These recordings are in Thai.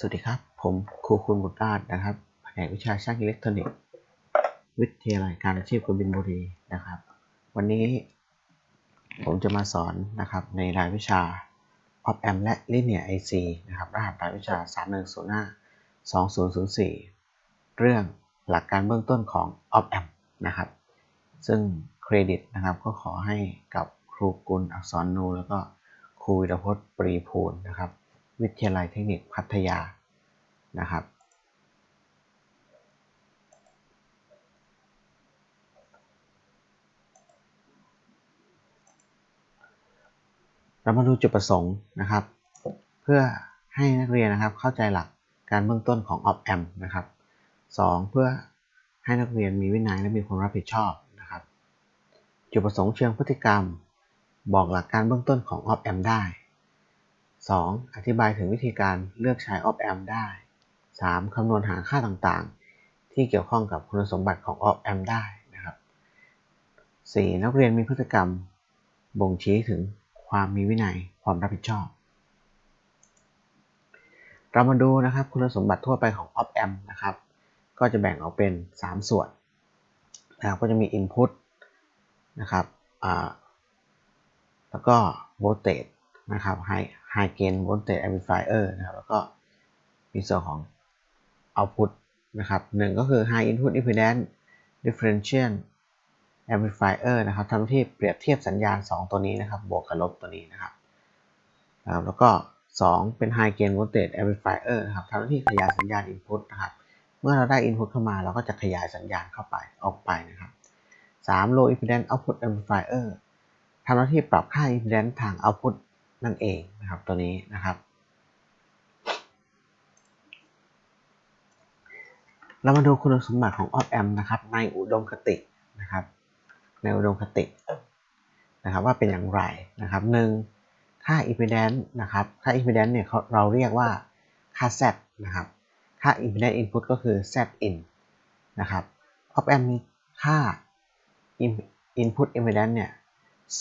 สวัสดีครับ ผมครูคุณบุตรราชนะครับ แผนกวิชาช่างอิเล็กทรอนิกส์ วิทยาลัยการอาชีพกบินบุรีนะครับ วันนี้ผมจะมาสอนนะครับในรายวิชา Op Amp และ Linear IC นะครับ รหัสรายวิชา 3105 2004 เรื่องหลักการเบื้องต้นของ Op Amp นะครับ ซึ่งเครดิตนะครับก็ขอให้กับครูกุลอักษรนูแล้วก็ครูวิรพจน์ปรีภูลนะครับ วิทยาลัยเทคนิคพัทยานะครับ เรามาดูจุดประสงค์นะครับ เพื่อให้นักเรียนนะครับเข้าใจหลักการเบื้องต้นของ Op Amp นะครับ 2. เพื่อให้นักเรียนมีวินัยและมีความรับผิดชอบนะครับ จุดประสงค์เชิงพฤติกรรม บอกหลักการเบื้องต้นของ Op Amp ได้ 2. อธิบายถึงวิธีการเลือกใช้ Op Amp ได้ 3. คำนวณหาค่าต่างๆ ที่เกี่ยวข้องกับคุณสมบัติของ Op Amp ได้นะครับ 4. นักเรียนมีพฤติกรรม บ่งชี้ถึงความมีวินัยความรับผิดชอบ เรามาดูนะครับคุณสมบัติทั่วไปของ Op Amp นะครับ ก็จะแบ่งออกเป็น 3 ส่วนนะครับก็จะมี Input นะครับแล้วก็ Voltage นะครับ High High Gain Voltage Amplifier นะครับแล้วก็มีส่วนของ Output นะครับหนึ่งก็คือ High Input Impedance Differential Amplifier นะครับทำหน้าที่เปรียบเทียบสัญญาณ 2 ตัวนี้นะครับ บวกกับลบตัวนี้นะครับนะครับ แล้วก็ 2 เป็น High Gain Voltage Amplifier นะครับทำหน้าที่ขยายสัญญาณ Input นะครับ เมื่อเราได้ Input เข้ามาเราก็จะขยายสัญญาณเข้าไปออกไปนะครับ 3 Low Impedance Output Amplifier ทำหน้าที่ปรับค่า Impedance ทาง Output นั่นเองนะครับตัวนี้นะครับ เรามาดูคุณสมบัติของ Op Amp นะครับในอุดมคตินะครับ ในอุดมคตินะครับว่าเป็นอย่างไรนะครับหนึ่งค่า impedance นะครับค่า impedance เนี่ยเราเรียกว่าค่า z นะครับค่า impedance input ก็คือ z in นะครับ Op Amp มีค่า input impedance เนี่ย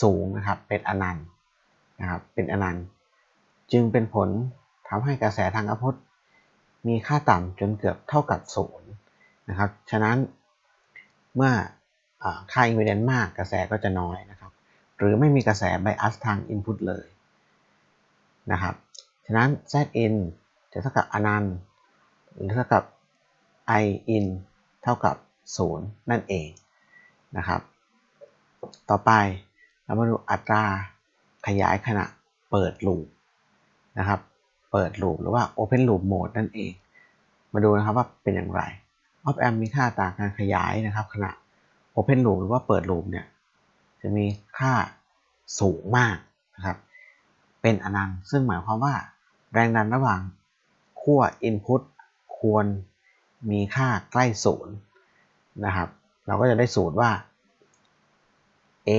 สูงนะครับเป็นอนันต์ นะครับเป็นอนันต์ จึงเป็นผลทำให้กระแสทางอพพุทมีค่าต่ำจนเกือบเท่ากับศูนย์นะครับ ฉะนั้นเมื่อค่า impedance มากกระแสก็จะน้อยนะครับ หรือไม่มีกระแส bias ทาง input เลยนะครับ ฉะนั้น z in จะเท่ากับอนันต์หรือเท่ากับ i in เท่ากับ 0 นั่นเองนะครับ ต่อไปเรามาดูอัตรา ขยายขณะเปิดลูปนะครับ เปิดลูปหรือว่า Open Loop Mode นั่นเอง มาดูนะครับว่าเป็นอย่างไร Op Amp มีค่าตรางการขยายนะครับ ขณะ Open Loop หรือว่าเปิดลูปเนี่ยจะมีค่าสูงมากนะครับเป็นอนันต์ซึ่งหมายความว่าแรงดันระหว่างขั้ว Input ควรมีค่าใกล้ศูนย์นะครับ เราก็จะได้สูตรว่า A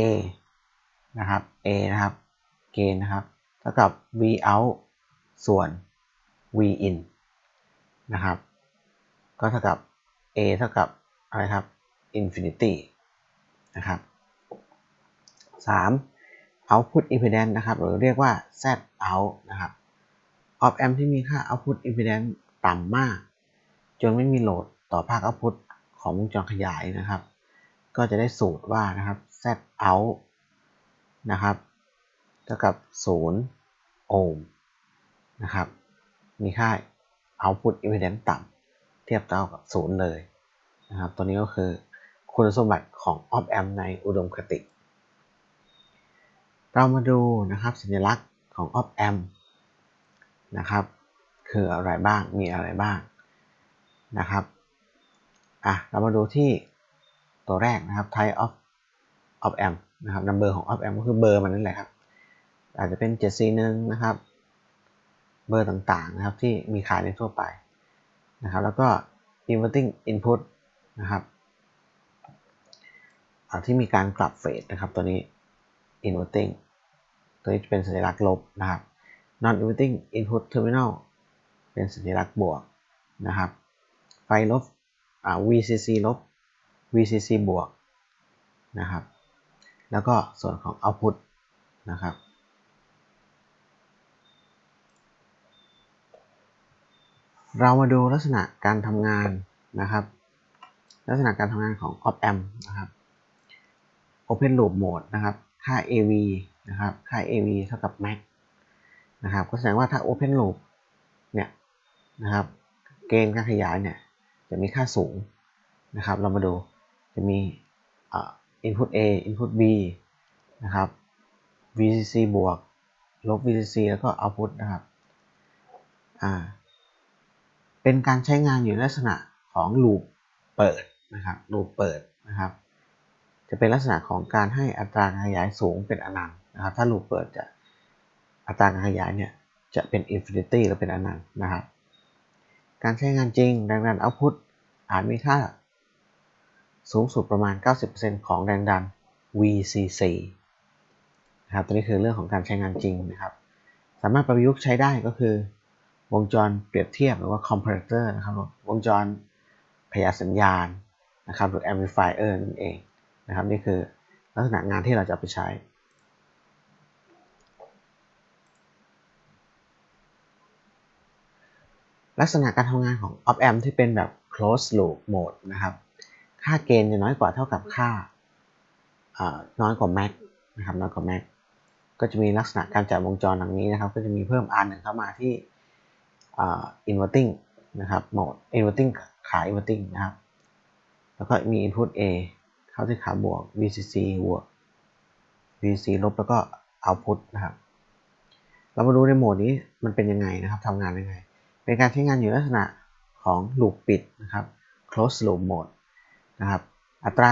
นะครับ A นะครับ เกณฑ์นะครับเท่ากับ V out ส่วน V in นะครับ ก็เท่ากับ A เท่ากับอะไรครับ infinity นะครับ 3. output impedance นะครับ หรือเรียกว่า Z out นะครับ op amp ที่มีค่า output impedance ต่ำมาก จนไม่มีโหลดต่อภาค output ของวงจรขยายนะครับ ก็จะได้สูตรว่านะครับ Z out นะครับ ท่ากับ 0 โอห์มนะครับ มีค่า output impedance ต่ำเทียบเท่ากับ 0 เลยนะครับ ตัวนี้ก็คือคุณสมบัติของ op amp ในอุดมคติ เรามาดูนะครับสัญลักษณ์ของ op amp นะครับ คืออะไรบ้าง มีอะไรบ้างนะครับ อะ เรามาดูที่ตัวแรกนะครับ type of op amp นะครับ number ของ op amp ก็คือเบอร์มันนั่นแหละครับ อาจจะเป็น 741 นะครับ เบอร์ต่างๆนะครับที่มีขายในทั่วไปนะครับ แล้วก็ inverting input นะครับที่มีการกลับเฟสนะครับตัวนี้ inverting ตัวนี้จะเป็นสัญลักษณ์ลบนะครับ non inverting input terminal เป็นสัญลักษณ์บวกนะครับ ไฟลบ VCC ลบ VCC บวกนะครับ แล้วก็ส่วนของ output นะครับ เรามาดูลักษณะการทำงานนะครับ ลักษณะการทำงานของ op amp นะครับ open loop mode นะครับ ค่า AV นะครับ ค่า AV เท่ากับ max นะครับ ก็แสดงว่าถ้า open loop เนี่ยนะครับ เกณฑ์การขยายเนี่ยจะมีค่าสูงนะครับ เรามาดูจะมี input A input B นะครับ VCC บวก ลบ VCC แล้วก็ output นะครับ อ่า เป็นการใช้งานอยู่ลักษณะของลูปเปิดนะครับลูปเปิดนะครับ จะเป็นลักษณะของการให้อัตราการขยายสูงเป็นอนันต์นะครับ ถ้าลูปเปิดจะอัตราการขยายเนี่ยจะเป็นอินฟินิตี้หรือเป็นอนันต์นะครับ การใช้งานจริงแรงดันเอาพุตอาจมีค่าสูงสุดประมาณ 90%ของแรงดัน VCC นะครับตัวนี้คือเรื่องของการใช้งานจริงนะครับ สามารถประยุกต์ใช้ได้ก็คือ วงจรเปรียบเทียบหรือว่า comparator นะครับวงจรขยายสัญญาณนะครับหรือ amplifier นั่นเองนะครับนี่คือลักษณะงานที่เราจะไปใช้ ลักษณะการทำงานของ op amp ที่เป็นแบบ close loop mode นะครับ ค่าเกณฑ์จะน้อยกว่าเท่ากับค่าน้อยกว่า max นะครับน้อยกว่า max ก็จะมีลักษณะการจัดวงจรดังนี้นะครับ ก็จะมีเพิ่ม R1 เข้ามาที่ inverting นะครับ mode inverting ขา inverting นะครับ แล้วก็มี input A เข้าที่ขาบวก VCC บวก VCC ลบแล้วก็ output นะครับ เรามาดูในโหมดนี้มันเป็นยังไงนะครับทำงานยังไง เป็นการใช้งานอยู่ลักษณะของลูปปิดนะครับ close loop mode นะครับ อัตรา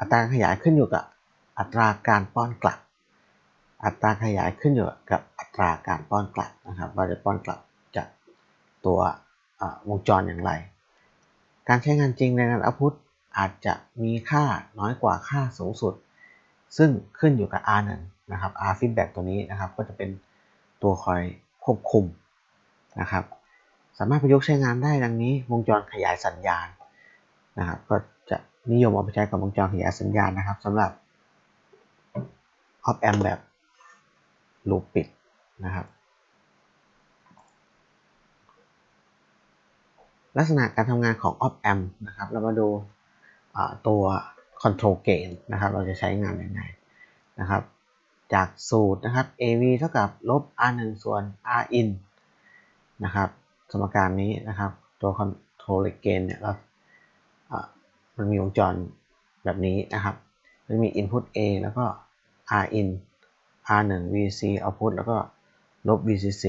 อัตราขยายขึ้นอยู่กับอัตราการป้อนกลับ อัตราขยายขึ้นอยู่กับอัตราการป้อนกลับนะครับว่าจะป้อนกลับ ตัววงจรอย่างไร การใช้งานจริงในงานอัพุตอาจจะมีค่าน้อยกว่าค่าสูงสุด ซึ่งขึ้นอยู่กับ R1 นะครับ R feedback ตัวนี้นะครับ ก็จะเป็นตัวคอยควบคุมนะครับ สามารถประยุกต์ใช้งานได้ดังนี้ วงจรขยายสัญญาณนะครับ ก็จะนิยมเอาไปใช้กับวงจรขยายสัญญาณนะครับสำหรับ op amp แบบลูปปิดนะครับ ลักษณะการทำงานของ op amp นะครับ เรามาดูตัว control gain นะครับ เราจะใช้งานยังไงนะครับ จากสูตรนะครับ AV เท่ากับลบ R1 ส่วน Rin นะครับ สมการนี้นะครับ ตัว control gain เนี่ยเรามันมีวงจรแบบนี้นะครับ มันมี input A แล้วก็ Rin R1 VC output แล้วก็ลบ VCC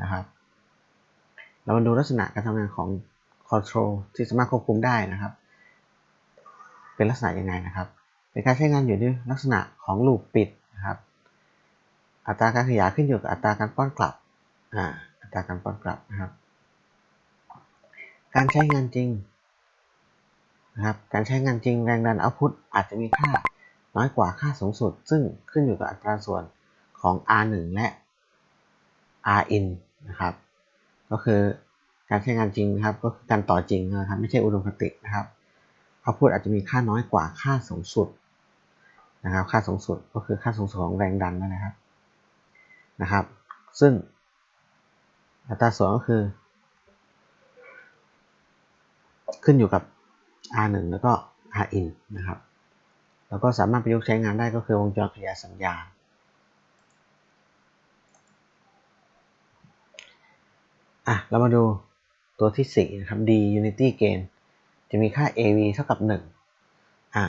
นะครับ เรามาดูลักษณะการทำงานของ control ที่สามารถควบคุมได้นะครับ เป็นลักษณะยังไงนะครับ เป็นการใช้งานอยู่ด้วยลักษณะของลูปปิดนะครับ อัตราการขยายขึ้นอยู่กับอัตราการป้อนกลับอ่าอัตราการป้อนกลับนะครับ การใช้งานจริงนะครับ การใช้งานจริงแรงดันเอาพุตอาจจะมีค่าน้อยกว่าค่าสูงสุด ซึ่งขึ้นอยู่กับอัตราส่วนของ R1 และ Rin นะครับ ก็คือ การใช้งานจริงนะครับ ก็คือการต่อจริงนะครับ ไม่ใช่อุดมคตินะครับเอาพุตอาจจะมีค่าน้อยกว่าค่าสูงสุดนะครับ ค่าสูงสุดก็คือค่าสูงสุดของแรงดันนะครับนะครับ ซึ่งอัตราส่วนก็คือ ขึ้นอยู่กับ R1 แล้วก็ Rin นะครับ แล้วก็สามารถประยุกต์ใช้งานได้ก็คือวงจรขยายสัญญาณอะ เรามาดู ตัวที่ 4 นะครับ D unity gain จะมีค่า AV เท่ากับ 1 อ่า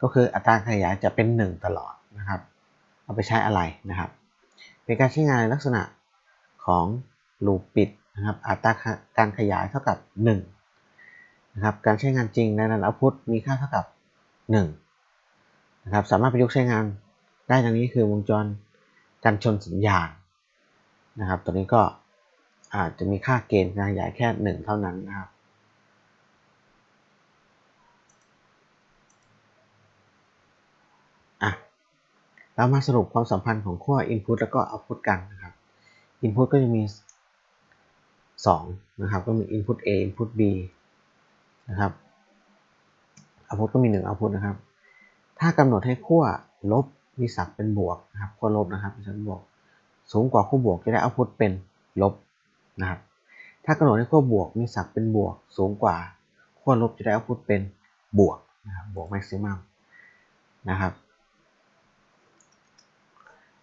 ก็คืออัตราขยายจะเป็น 1 ตลอดนะครับ เอาไปใช้อะไรนะครับ เป็นการใช้งานในลักษณะของลูปปิดนะครับ อัตราการขยายเท่ากับ 1 นะครับ การใช้งานจริงในระดับพุทมีค่าเท่ากับ 1 นะครับ สามารถประยุกต์ใช้งานได้ดังนี้คือวงจรการชนสัญญาณนะครับ ตัวนี้ก็ อาจจะมีค่าเกณฑ์การขยายแค่ 1 เท่านั้นนะครับอะเรามาสรุปความสัมพันธ์ของขั้ว Input แล้วก็ Output กันนะครับ Input ก็จะมี 2 นะครับ ก็มี Input A Input B นะครับ Output ก็มี 1 Output นะครับ ถ้ากำหนดให้ขั้วลบมีศักเป็นบวกนะครับขั้วลบนะครับมีศักย์บวก สูงกว่าขั้วบวกจะได้ Output เป็นลบ นะครับ ถ้ากำหนดให้ขั้วบวกมีศักเป็นบวกสูงกว่าขั้วลบจะได้เอาพุทเป็นบวกนะครับบวกแม็กซิมัมนะครับ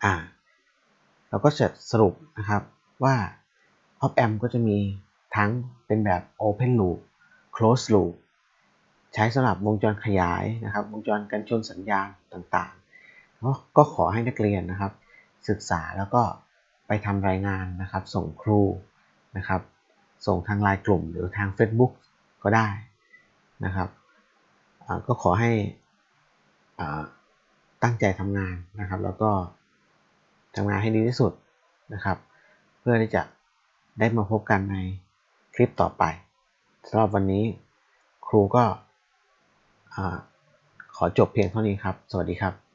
อ่าเราก็จะสรุปนะครับว่า op amp ก็จะมีทั้งเป็นแบบ open loop close loop ใช้สำหรับวงจรขยายนะครับ วงจรกันชนสัญญาณต่างๆ ก็ขอให้นักเรียนนะครับ ศึกษาแล้วก็ไปทำรายงานนะครับ ส่งครู นะครับ ส่งทางไลน์กลุ่มหรือทาง Facebook ก็ได้นะครับก็ขอให้ตั้งใจทำงานนะครับ แล้วก็ทำงานให้ดีที่สุดนะครับ เพื่อที่จะได้มาพบกันในคลิปต่อไปสำหรับวันนี้ครูก็ขอจบเพียงเท่านี้ครับ สวัสดีครับ